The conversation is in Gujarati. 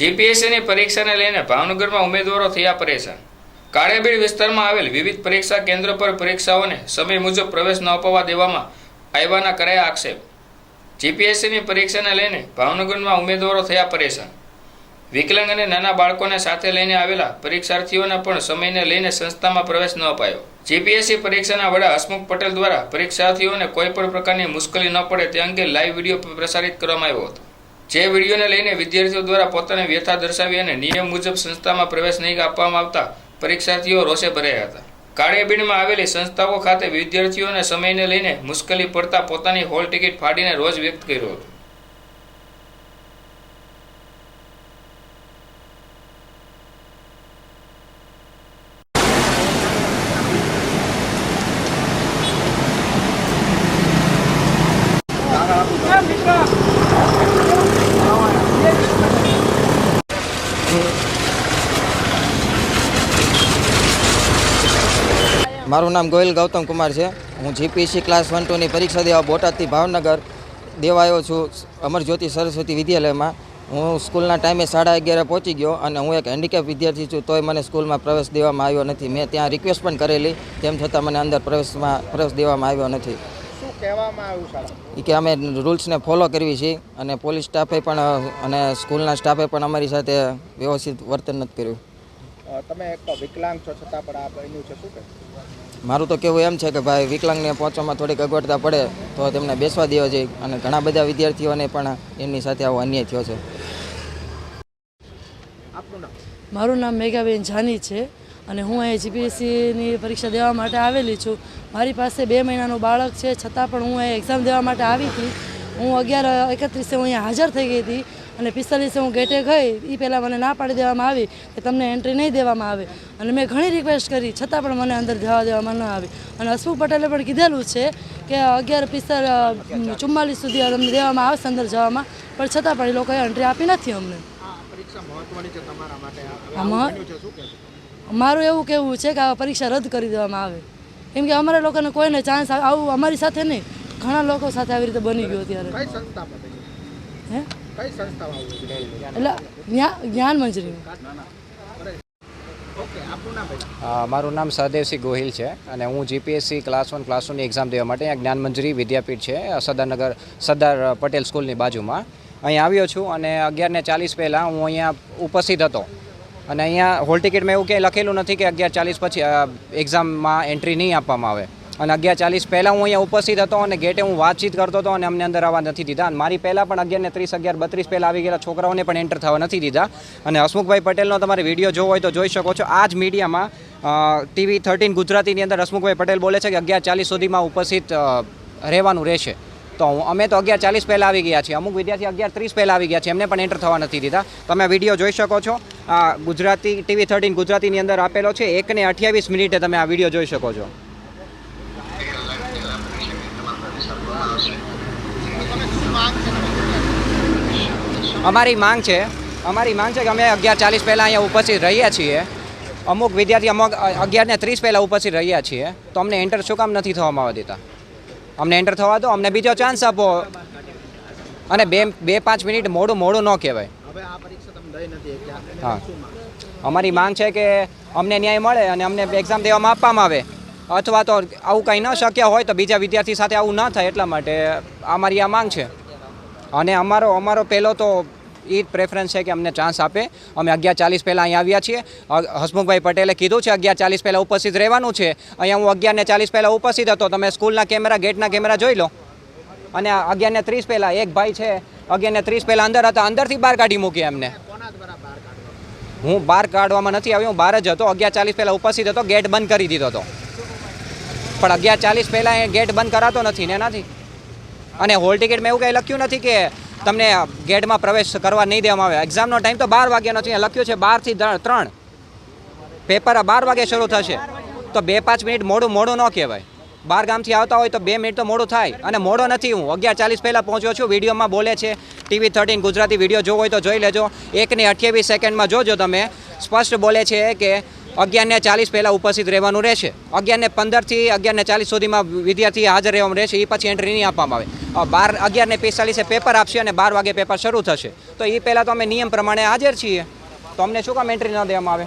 જીપીએસસીની પરીક્ષાને લઈને ભાવનગરમાં ઉમેદવારો થયા પરેશાન. કાળિયાબીડ વિસ્તારમાં આવેલ વિવિધ પરીક્ષા કેન્દ્ર પર પરીક્ષાઓને સમય મુજબ પ્રવેશ ન અપાવવા દેવામાં આવ્યાના કરાયા આક્ષેપ. જીપીએસસીની પરીક્ષાને લઈને ભાવનગરમાં ઉમેદવારો થયા પરેશાન. વિકલાંગ અને નાના બાળકોને સાથે લઈને આવેલા પરીક્ષાર્થીઓને પણ સમયને લઈને સંસ્થામાં પ્રવેશ ન અપાયો. જીપીએસસી પરીક્ષાના વડા હસમુખ પટેલ દ્વારા પરીક્ષાર્થીઓને કોઈપણ પ્રકારની મુશ્કેલી ન પડે તે અંગે લાઈવ વીડિયો પ્રસારિત કરવામાં આવ્યો હતો. જે વિડીયોને લઈને વિદ્યાર્થીઓ દ્વારા પોતાની વ્યથા દર્શાવી અને નિયમ મુજબ સંસ્થામાં પ્રવેશ નહીં આપવામાં આવતા પરીક્ષાર્થીઓ રોષે ભરાયા હતા. કાળિયાબીણમાં આવેલી સંસ્થાઓ ખાતે વિદ્યાર્થીઓને સમયને લઈને મુશ્કેલી પડતા પોતાની હોલ ટિકિટ ફાડીને રોજ વ્યક્ત કર્યો હતો. મારું નામ ગોયલ ગૌતમ કુમાર છે. હું જીપીસી ક્લાસ વન ટુની પરીક્ષા દેવા બોટાદથી ભાવનગર દેવા આવ્યો છું અમરજ્યોતિ સરસ્વતી વિદ્યાલયમાં. હું સ્કૂલના ટાઈમે સાડા અગિયારે પહોંચી ગયો અને હું એક હેન્ડીકેપ વિદ્યાર્થી છું તોય મને સ્કૂલમાં પ્રવેશ દેવામાં આવ્યો નથી. મેં ત્યાં રિક્વેસ્ટ પણ કરેલી તેમ છતાં મને અંદર પ્રવેશમાં પ્રવેશ દેવામાં આવ્યો નથી. કહેવામાં આવ્યું એ કે અમે રૂલ્સને ફોલો કરવી છીએ અને પોલીસ સ્ટાફે પણ અને સ્કૂલના સ્ટાફે પણ અમારી સાથે વ્યવસ્થિત વર્તન નથી કર્યું. તમે એક વિકલાંગ છો છતાં પણ આ બન્યું છે શું કે મારું તો કહેવું એમ છે કે ભાઈ વિકલાંગને પહોંચવામાં થોડીક અગવડતા પડે તો તેમને બેસવા દેવા જોઈએ અને ઘણા બધા વિદ્યાર્થીઓને પણ એમની સાથે આવો અન્યાય થયો છે. આપનું મારું નામ મેઘાબેન જાની છે અને હું અહીં જીપીએસસીની પરીક્ષા દેવા માટે આવેલી છું. મારી પાસે બે મહિનાનું બાળક છે છતાં પણ હું અહીં એક્ઝામ દેવા માટે આવી હતી. હું અગિયાર એકત્રીસે હું અહીંયા હાજર થઈ ગઈ હતી. અને પિસ્તાલીસે હું ગેટે ગઈ એ પહેલાં મને ના પાડી દેવામાં આવી કે તમને એન્ટ્રી નહીં દેવામાં આવે. અને મેં ઘણી રિક્વેસ્ટ કરી છતાં પણ મને અંદર જવા દેવામાં ન આવી. અને હસમુખ પટેલે પણ કીધેલું છે કે અગિયાર પિસ્તાલ ચુમ્માલીસ સુધી તમને દેવામાં આવશે અંદર જવામાં પણ છતાં પણ એ લોકોએ એન્ટ્રી આપી નથી અમને. મારું એવું કહેવું છે કે આ પરીક્ષા રદ કરી દેવામાં આવે. કેમ કે અમારા લોકોને કોઈને ચાન્સ આવું અમારી સાથે નહીં. ઘણા લોકો સાથે આવી રીતે બની ગયું અત્યારે. હે? કઈ સંસ્થામાં આવું એટલે જ્ઞાન મંજરી. મારું નામ સહદેવસિંહ ગોહિલ છે અને હું જીપીએસસી ક્લાસ વન ક્લાસ ટુની એક્ઝામ દેવા માટે અહીંયા જ્ઞાનમંજરી વિદ્યાપીઠ છે સરદારનગર સરદાર પટેલ સ્કૂલની બાજુમાં. અહીં આવ્યો છું અને અગિયારને ચાલીસ પહેલાં હું અહીંયા ઉપસ્થિત હતો. અને અહીંયા હોલ ટિકિટમાં એવું ક્યાંય લખેલું નથી કે અગિયાર ચાલીસ પછી એક્ઝામમાં એન્ટ્રી નહીં આપવામાં આવે. અને અગિયાર ચાલીસ પહેલાં હું અહીંયા ઉપસ્થિત હતો અને ગેટે હું વાતચીત કરતો હતો અને અમને અંદર આવવા નથી દીધા. અને મારી પહેલાં પણ અગિયાર ને ત્રીસ, અગિયાર બત્રીસ પહેલાં આવી ગયેલા છોકરાઓને પણ એન્ટર થવા નથી દીધા. અને હસમુખભાઈ પટેલનો તમારે વીડિયો જોવો હોય તો જોઈ શકો છો. આ જ મીડિયામાં ટીવી થર્ટીન ગુજરાતીની અંદર હસમુખભાઈ પટેલ બોલે છે કે અગિયાર ચાલીસ સુધીમાં ઉપસ્થિત રહેવાનું રહેશે. તો અમે તો અગિયાર ચાલીસ પહેલાં આવી ગયા છીએ. અમુક વિદ્યાર્થી અગિયાર ત્રીસ પહેલાં આવી ગયા છે. એમને પણ એન્ટર થવા નથી દીધા. તમે વીડિયો જોઈ શકો છો. આ ગુજરાતી ટીવી થર્ટીન ગુજરાતીની અંદર આપેલો છે. એકને અઠ્યાવીસ મિનિટે તમે આ વીડિયો જોઈ શકો છો. અમારી માંગ છે અમારી માંગ છે કે અમે અગિયાર ચાલીસ પહેલાં અહીંયા ઉપસ્થિત રહ્યા છીએ. અમુક વિદ્યાર્થી અમુક અગિયાર ને ત્રીસ પહેલાં ઉપસ્થિત રહ્યા છીએ. તો અમને એન્ટર શું કામ નથી થવામાં આવવા દેતા? અમને એન્ટર થવા દો અમને બીજો ચાન્સ આપો. અને બે બે પાંચ મિનિટ મોડું મોડું ન કહેવાય. હા. અમારી માંગ છે કે અમને ન્યાય મળે અને અમને એક્ઝામ દેવામાં આપવામાં આવે. અથવા તો આવું કંઈ ન શક્ય હોય તો બીજા વિદ્યાર્થી સાથે આવું ન થાય એટલા માટે અમારી આ માંગ છે. અને અમારો અમારો પહેલો તો એ જ પ્રેફરન્સ છે કે અમને ચાન્સ આપે. અમે અગિયાર ચાલીસ પહેલાં અહીંયા આવ્યા છીએ. હસમુખભાઈ પટેલે કીધું છે અગિયાર ચાલીસ પહેલાં ઉપસ્થિત રહેવાનું છે. અહીંયા હું અગિયારને ચાલીસ પહેલાં ઉપસ્થિત હતો. તમે સ્કૂલના કેમેરા ગેટના કેમેરા જોઈ લો. અને અગિયારને ત્રીસ પહેલાં એક ભાઈ છે. અગિયારને ત્રીસ પહેલાં અંદર હતા. અંદરથી બહાર કાઢી મૂકી એમને. હું બહાર કાઢવામાં નથી આવ્યો. હું બહાર જ હતો. અગિયાર ચાલીસ પહેલાં ઉપસ્થિત હતો. ગેટ બંધ કરી દીધો હતો. પણ અગિયાર ચાલીસ પહેલાં એ ગેટ બંધ કરાતો નથી ને નથી અને હોલ ટિકિટમાં એવું કંઈ લખ્યું નથી કે તમને ગેટમાં પ્રવેશ કરવા નહીં દેવામાં આવે. એક્ઝામનો ટાઈમ તો બાર વાગ્યાનો છે લખ્યું છે બારથી ત્રણ. પેપર બાર વાગે શરૂ થશે. તો બે પાંચ મિનિટ મોડું મોડું ન કહેવાય. બાર ગામથી આવતા હોય તો બે મિનિટ તો મોડું થાય. અને મોડો નથી હું. અગિયાર ચાલીસ પહેલાં પહોંચ્યો છું. વિડીયોમાં બોલે છે. ટીવી થર્ટીન ગુજરાતી વીડિયો જોવો હોય તો જોઈ લેજો. એકની અઠ્યાવીસ સેકન્ડમાં જોજો તમે. સ્પષ્ટ બોલે છે કે અગિયારને ચાલીસ પહેલાં ઉપસ્થિત રહેવાનું રહેશે. અગિયારને પંદરથી અગિયારને ચાલીસ સુધીમાં વિદ્યાર્થી હાજર રહેવાનું રહેશે. એ પછી એન્ટ્રી નહીં આપવામાં આવે. બાર બાર, અગિયારને પિસ્તાલીસે પેપર આપશે અને બાર વાગે પેપર શરૂ થશે. તો એ પહેલાં તો અમે નિયમ પ્રમાણે હાજર છીએ. તો અમને શું કામ એન્ટ્રી ન દેવામાં આવે?